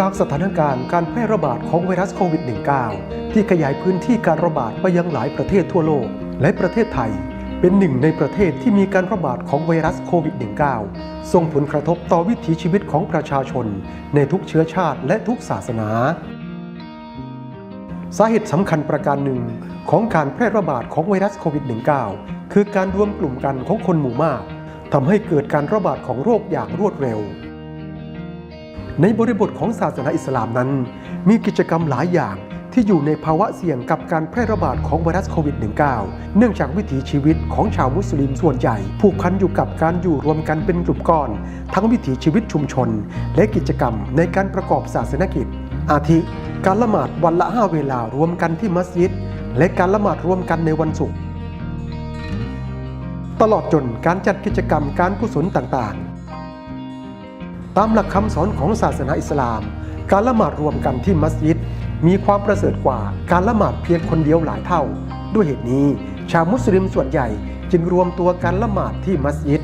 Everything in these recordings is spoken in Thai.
จากสถานการณ์การแพร่ระบาดของไวรัสโควิด -19 ที่ขยายพื้นที่การระบาดไปยังหลายประเทศทั่วโลก และประเทศไทยเป็นหนึ่งในประเทศที่มีการระบาดของไวรัสโควิด -19 ส่งผลกระทบต่อวิถีชีวิตของประชาชน ในทุกเชื้อชาติและทุกศาสนา สาเหตุสำคัญประการหนึ่งของการแพร่ระบาดของไวรัสโควิด -19 คือการรวมกลุ่มกันของคนหมู่มากทำให้เกิดการระบาดของโรคอย่างรวดเร็ว ในบริบทของศาสนาอิสลามนั้น มีกิจกรรมหลายอย่างที่อยู่ในภาวะเสี่ยงกับการแพร่ระบาดของไวรัสโควิด -19 เนื่องจากวิถีชีวิตของชาวมุสลิมส่วนใหญ่ ผูกพันอยู่กับการอยู่รวมกันเป็นกลุ่มก้อน ทั้งวิถีชีวิตชุมชน และกิจกรรมในการประกอบศาสนกิจ อาทิ การละหมาดวันละห้าเวลารวมกันที่มัสยิด และการละหมาดรวมกันในวันศุกร์ตลอดจนการจัดกิจกรรมการกุศลต่างๆ ตามหลักคำสอนของศาสนาอิสลาม การละหมาดรวมกันที่มัสยิด มีความประเสริฐกว่าการละหมาดเพียงคนเดียวหลายเท่า ด้วยเหตุนี้ชาวมุสลิมส่วนใหญ่จึงรวมตัวกันละหมาดที่มัสยิด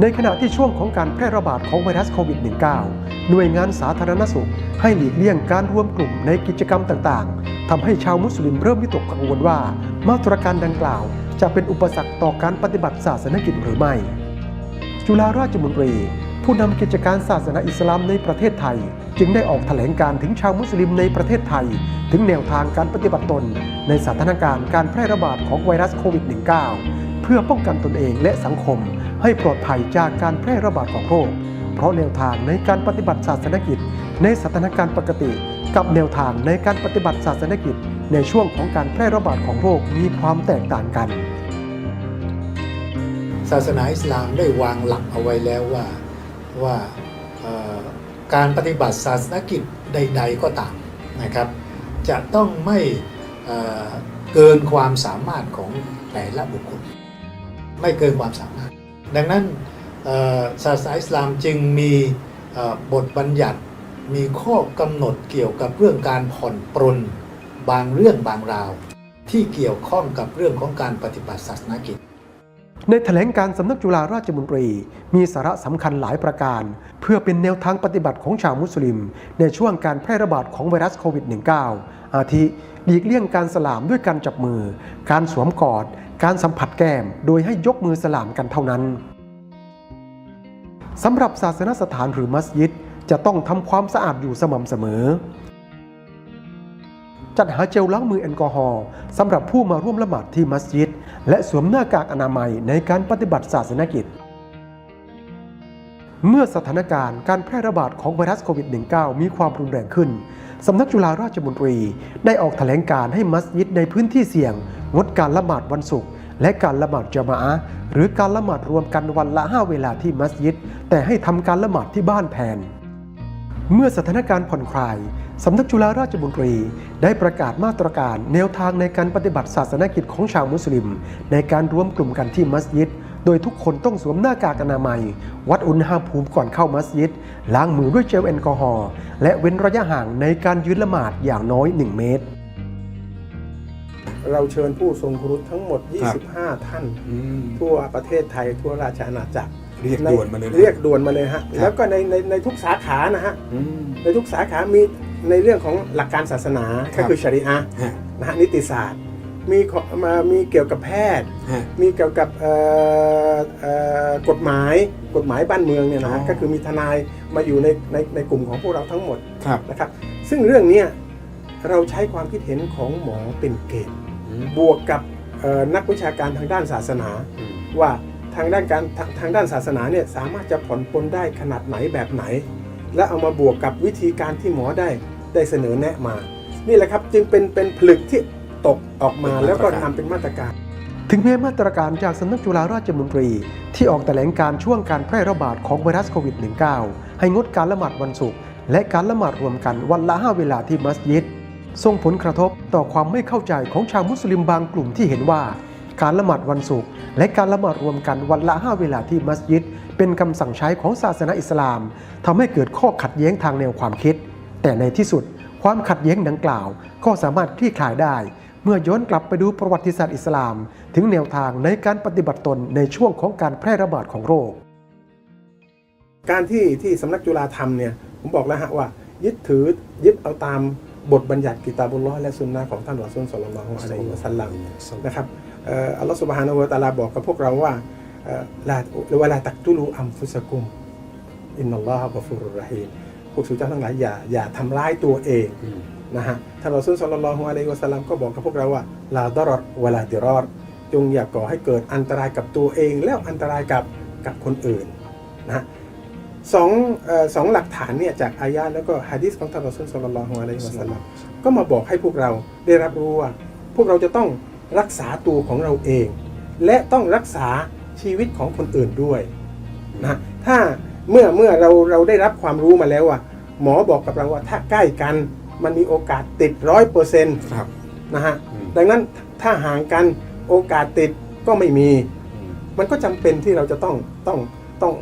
ในขณะที่ช่วงของการแพร่ระบาดของไวรัสโควิด -19 หน่วยงานสาธารณสุข ให้หลีกเลี่ยงการรวมกลุ่มในกิจกรรมต่างๆทำให้ชาวมุสลิมเริ่มวิตกกังวลว่า มาตรการดังกล่าว จะเป็นอุปสรรคต่อการปฏิบัติศาสนกิจหรือไม่ จุฬาราชมนตรี ผู้นำกิจการศาสนาอิสลามในประเทศไทย จึงได้ออกแถลงการถึงชาวมุสลิมในประเทศไทย ถึงแนวทางการปฏิบัติตน ในสถานการณ์การแพร่ระบาดของไวรัสโควิด -19 เพื่อป้องกันตนเองและสังคม ให้ปลอดภัยจากการแพร่ระบาดของโรค เพราะแนวทางในการปฏิบัติศาสนกิจ ในสถานการณ์ปกติ กับแนวทางในการปฏิบัติศาสนกิจ ในช่วงของการแพร่ระบาดของโรคมีความแตกต่างกัน ศาสนาอิสลามได้วางหลักเอาไว้แล้วว่า ว่าการปฏิบัติศาสนกิจใด ๆ ก็ตามนะครับ จะต้องไม่เกินความสามารถของแต่ละบุคคล ไม่เกินความสามารถ ดังนั้นศาสนาอิสลามจึงมีบทบัญญัติมีข้อกำหนดเกี่ยวกับเรื่องการผ่อนปรนบางเรื่องบางราว ที่เกี่ยวข้องกับเรื่องของการปฏิบัติศาสนกิจ ในแถลงการสำนักจุฬาราชมนตรี มีสาระสำคัญหลายประการ เพื่อเป็นแนวทางปฏิบัติของชาวมุสลิม ในช่วงการแพร่ระบาดของไวรัสโควิด -19 อาทิหลีกเลี่ยงการสลามด้วยการจับมือ การสวมกอด การสัมผัสแก้ม โดยให้ยกมือสลามกันเท่านั้นสำหรับศาสนสถานหรือมัสยิดจะต้องทำความสะอาดอยู่สม่ำเสมอ จัดหาเจลล้างมือแอลกอฮอล์สำหรับผู้มาร่วมละหมาดที่มัสยิด และสวมหน้ากากอนามัยในการปฏิบัติศาสนกิจ เมื่อสถานการณ์การแพร่ระบาดของไวรัสโควิด -19 มีความรุนแรงขึ้น สำนักจุฬาราชมนตรี ได้ออกแถลงการให้มัสยิดในพื้นที่เสี่ยง งดการละหมาดวันศุกร์และการละหมาดจามะอะห์หรือการละหมาดรวมกันวันละ 5 เวลาที่มัสยิด แต่ให้ทำการละหมาดที่บ้านแทน เมื่อสถานการณ์ผ่อนคลาย สำนักจุฬาราชมนตรีได้ประกาศมาตรการแนวทางในการปฏิบัติศาสนกิจของชาวมุสลิม ในการรวมกลุ่มกันที่มัสยิด โดยทุกคนต้องสวมหน้ากากอนามัย วัดอุณหภูมิก่อนเข้ามัสยิด ล้างมือด้วยเจลแอลกอฮอล์และเว้นระยะห่างในการยืนละหมาดอย่างน้อย 1 เมตร เราเชิญผู้ทรงคุณวุฒิทั้งหมดครับ25 ท่านอืมทั่วประเทศไทยทั่วราชอาณาจักร เรียกด่วนมาเลยนะเรียกด่วนมาเลยฮะครับแล้วก็ในในในทุกสาขานะฮะอืม ในทุกสาขามีในเรื่องของหลักการศาสนาครัก็บ คือชริอะห์ฮะนะฮะนิติศาสตร์ มีขอมามีเกี่ยวกับแพทย์ ฮะ มีเกี่ยวกับเอ่อเอ่อกฎหมายกฎหมายบ้านเมืองเนี่ยนะฮะอ๋อ ก็คือมีทนายมาอยู่ในในในกลุ่มของพวกเราทั้งหมดครับนะครับ ซึ่งเรื่องเนี้ยเราใช้ความคิดเห็นของหมอเป็นเกณฑ์ อืมบวกกับเอ่อนักวิชาการทางด้านศาสนาอืมว่า ทางด้านการทางทางด้านศาสนาเนี่ยสามารถจะผ่อนปลนได้ขนาดไหนแบบไหน และเอามาบวกกับวิธีการที่หมอได้ได้เสนอแนะมา นี่แหละครับจึงเป็นเป็นผลึกที่ตกออกมาแล้วก็ทำเป็นมาตรการ ถึงแม้มาตรการจากสำนักจุฬาราชมนตรี ที่ออกแถลงการช่วงการแพร่ระบาดของไวรัสโควิด -19 ให้งดการละหมาดวันศุกร์และการละหมาดรวมกันวันละ5เวลาที่มัสยิดส่งผลกระทบต่อความไม่เข้าใจของชาวมุสลิมบางกลุ่มที่เห็นว่า การละหมาดวันศุกร์และการละหมาดรวมกันวันละ5เวลาที่มัสยิด เป็นคำสั่งใช้ของศาสนาอิสลาม ทำให้เกิดข้อขัดแย้งทางแนวความคิด แต่ในที่สุดความขัดแย้งดังกล่าว ก็สามารถคลี่คลายได้ เมื่อย้อนกลับไปดูประวัติศาสตร์อิสลาม ถึงแนวทางในการปฏิบัติตนในช่วงของการแพร่ระบาดของโรค การที่ที่สำนักจุฬาทำเนี่ยผมบอกแล้วฮะว่า ยึดถือยึดเอาตามบทบัญญัติกิตาบุลลอฮ์และสุนนะของท่านรอซูลศ็อลลัลลอฮุอะลัยฮิวะซัลลัมนะครับ อ่ออัลลอฮ์สุบฮานะฮูวะตะอาลาบอกกับพวกเราว่าเอ่อลาเวลาตักตุลูอัมฟุสกุมอินนัลลอฮะกอฟูรุรรฮีมพวกสู่เจ้าทั้งหลายอย่าอย่าทำร้ายตัวเองนะฮะท่านรอซูลศ็อลลัลลอฮุอะลัยฮิวะซัลลัมก็บอกกับพวกเราว่าลาดารอดวะลาดิรอดจงอย่าก่อให้เกิดอันตรายกับตัวเอง แล้วอันตรายกับกับคนอื่นนะฮะสองเอ่อสองหลักฐานเนี่ยจากอายะห์แล้วก็ฮะดีษของท่านรอซูลศ็อลลัลลอฮุอะลัยฮิวะซัลลัมก็มาบอกให้พวกเราได้รับรู้ว่าพวกเราจะต้อง รักษาตัวของเราเอง และต้องรักษาชีวิตของคนอื่นด้วยนะถ้าเมื่อเมื่อเราเราได้รับความรู้มาแล้วอะหมอบอกกับเราว่าถ้าใกล้กันมันมีโอกาสติดร้อยเปอร์เซ็นต์ครับนะฮะอืมดังนั้นถ้าห่างกันโอกาสติดก็ไม่มี มันก็จำเป็นที่เราจะต้องต้องต้อง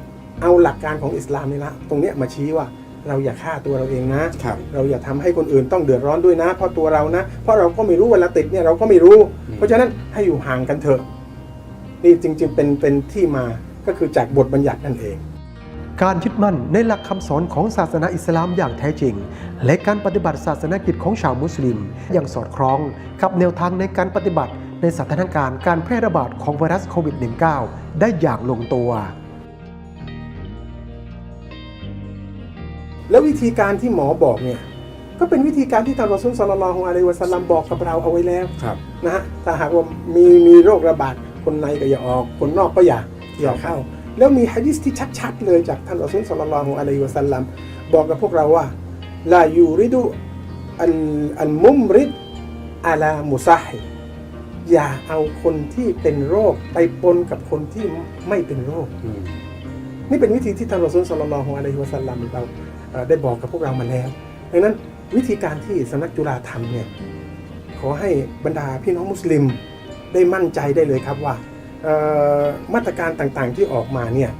เอาหลักการของอิสลามนี่ละตรงเนี้ยมาชี้ว่า เราอย่าฆ่าตัวเราเองนะ ครับ เราอย่าทำให้คนอื่นต้องเดือดร้อนด้วยนะ เพราะตัวเรานะ เพราะเราก็ไม่รู้เวลาติดเนี่ยเราก็ไม่รู้ อืม เพราะฉะนั้นให้อยู่ห่างกันเถอะ นี่จริง ๆ เป็นเป็นที่มาก็คือจากบทบัญญัตินั่นเอง การยึดมั่นในหลักคำสอนของศาสนาอิสลามอย่างแท้จริง และการปฏิบัติศาสนกิจของชาวมุสลิมอย่างสอดคล้องกับแนวทางในการปฏิบัติในสถานการณ์การแพร่ระบาดของไวรัสโควิด -19 ได้อย่างลงตัว แล้ววิธีการที่หมอบอกเนี่ยก็เป็นวิธีการที่ท่านรอซูลศ็อลลัลลอฮุอะลัยฮิวะซัลลัมบอกกับเราเอาไว้แล้วครับนะฮะถ้าหากว่ามีมีโรคระบาดคนในก็อย่าออก คนนอกก็อย่าอย่าเข้า แล้วมีฮะดิษที่ชัดๆเลยจากท่านรอซูลศ็อลลัลลอฮุอะลัยฮิวะซัลลัมบอกกับพวกเราว่าลายูริดุอันอันมุมริดอาลามุซาฮิอย่าเอาคนที่เป็นโรคไปปนกับคนที่ไม่เป็นโรคอืมนี่เป็นวิธีที่ท่านรอซูลศ็อลลัลลอฮุอะลัยฮิวะซัลลัมเราเอ่อ ได้บอกกับพวกเรามาแล้ว ดังนั้นวิธีการที่สำนักจุฬาทำเนี่ยขอให้บรรดาพี่น้องมุสลิมได้มั่นใจได้เลยครับว่ามาตรการต่างๆที่ออกมาเนี่ย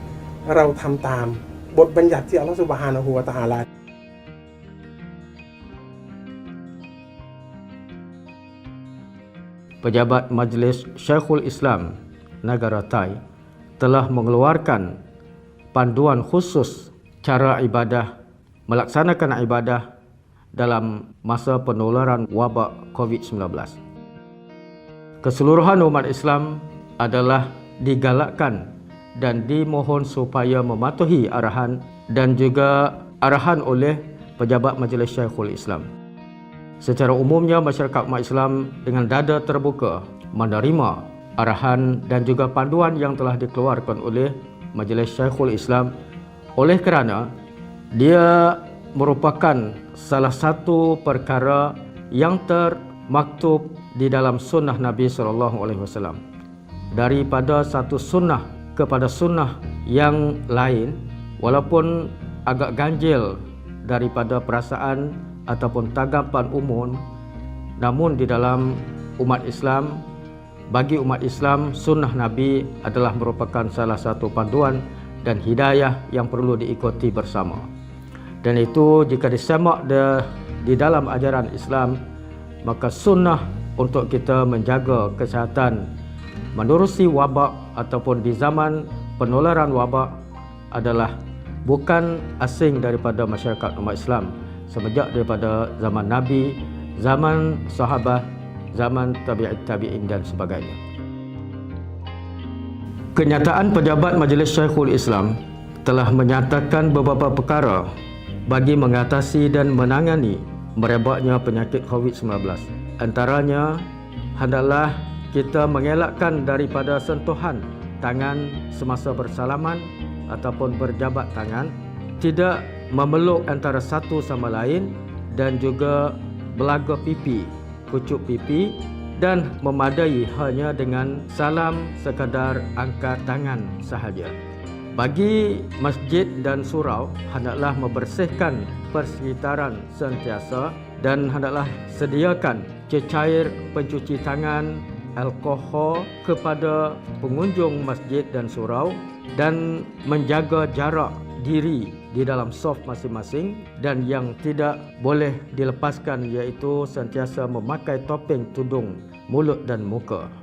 เราทำตามบทบัญญัติที่อัลลอฮฺสุบฮานะฮูวะตะอาลา Pejabat Majlis Syekhul Islam Negara Thai telah mengeluarkan panduan khusus cara ibadah melaksanakan ibadah dalam masa penularan wabak COVID-19. Keseluruhan umat Islam adalah digalakkan dan dimohon supaya mematuhi arahan dan juga arahan oleh pejabat Majlis Syekhul Islam. Secara umumnya masyarakat umat Islam dengan dada terbuka menerima arahan dan juga panduan yang telah dikeluarkan oleh Majlis Syekhul Islam oleh kerana dia merupakan salah satu perkara yang termaktub di dalam sunnah Nabi sallallahu alaihi wasallam. Daripada satu sunnah kepada sunnah yang lain walaupun agak ganjil daripada perasaan ataupun tanggapan umum namun di dalam umat Islam bagi umat Islam sunnah Nabi adalah merupakan salah satu panduan dan hidayah yang perlu diikuti bersama dan itu jika disemak di, di dalam ajaran Islam maka sunnah untuk kita menjaga kesihatan menerusi wabak ataupun di zaman penularan wabak adalah bukan asing daripada masyarakat umat Islam semenjak daripada zaman Nabi, zaman sahabat, zaman tabi'in tabi'in dan sebagainya. Kenyataan pejabat Majlis Syekhul Islam telah menyatakan beberapa perkara bagi mengatasi dan menangani merebaknya penyakit COVID-19. Antaranya hendaklah kita mengelakkan daripada sentuhan tangan semasa bersalaman ataupun berjabat tangan, tidak memeluk antara satu sama lain dan juga belaga pipi, kucuk pipi dan memadai hanya dengan salam sekadar angkat tangan sahaja. Bagi masjid dan surau hendaklah membersihkan persekitaran sentiasa dan hendaklah sediakan cecair pencuci tangan alkohol kepada pengunjung masjid dan surau dan menjaga jarak diri di dalam sof masing-masing dan yang tidak boleh dilepaskan iaitu sentiasa memakai topeng tudung mulut dan muka.